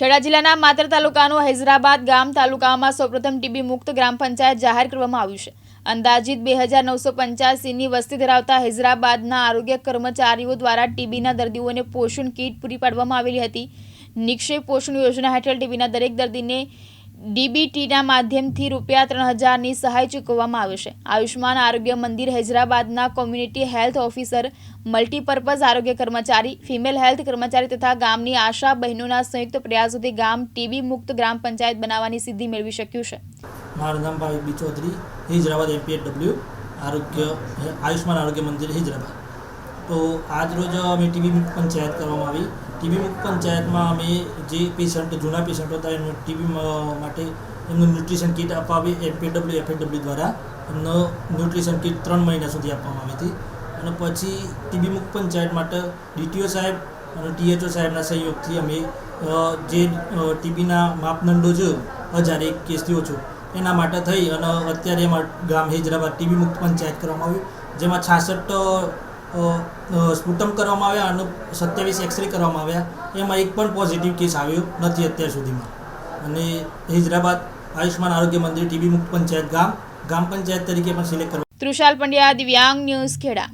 ખેડા જિલ્લાના માત્ર તાલુકાનું હૈદરાબાદ ગામ તાલુકામાં સૌપ્રથમ ટીબી મુક્ત ગ્રામ પંચાયત જાહેર કરવામાં આવ્યું છે. અંદાજિત બે હજાર નવસો પંચ્યાસીની વસ્તી ધરાવતા હૈદરાબાદના આરોગ્ય કર્મચારીઓ દ્વારા ટીબીના દર્દીઓને પોષણ કીટ પૂરી પાડવામાં આવેલી હતી. નિક્ષેપ પોષણ યોજના હેઠળ ટીબીના દરેક દર્દીને ડીબીટીના માધ્યમથી રૂપિયા ત્રણ હજારની સહાય ચૂકવવામાં આવે છે. આયુષ્માન આરોગ્ય મંદિર હૈદરાબાદના કોમ્યુનિટી હેલ્થ ઓફિસર, મલ્ટીપર્પઝ આરોગ્ય કર્મચારી, ફિમેલ હેલ્થ કર્મચારી તથા ગામની આશા બહેનોના સંયુક્ત પ્રયાસોથી ગામ ટીબી મુક્ત ગ્રામ પંચાયત બનાવવાની સિદ્ધિ મેળવી શક્યું છે. મારું નામ ભાવિક બી ચૌધરી, હૈદરાબાદ એમપીએડબલ્યુ આરોગ્ય આયુષ્માન આરોગ્ય મંદિર, હૈદરાબાદ. તો આજ રોજ અમે ટીબી મુક્ત પંચાયત કરવામાં આવી. ટીબી મુક્ત પંચાયતમાં અમે જે પેશન્ટ જૂના પેશન્ટ હતા, એમને ટીબી માટે એમનું ન્યુટ્રિશન કીટ આપવા આવી એફએડબ્લ્યુ એફએડબલ્યુ દ્વારા એમનો ન્યુટ્રિશન કીટ ત્રણ મહિના સુધી આપવામાં આવી હતી. અને પછી ટીબી મુક્ત પંચાયત માટે ડીટીઓ સાહેબ અને ટીએચઓ સાહેબના સહયોગથી અમે જે ટીબીના માપદંડો છે, હજાર એક કેસથી ઓછો એના માટે થઈ અને અત્યારે એમાં ગામ હેજરાબાદ ટીબી મુક્ત પંચાયત કરવામાં આવ્યું, જેમાં છાસઠ સ્પુટમ કરવામાં આવ્યા અને સત્યાવીસ એક્સરે કરવામાં આવ્યા. એમાં એક પણ પોઝિટિવ કેસ આવ્યો નથી અત્યાર સુધીમાં. અને હૈદરાબાદ આયુષ્માન આરોગ્ય મંદિર ટીબી મુક્ત પંચાયત ગામ ગામ પંચાયત તરીકે પણ સિલેક્ટ કરવા તૃષાલ પંડ્યા, દિવ્યાંગ ન્યૂઝ ખેડા.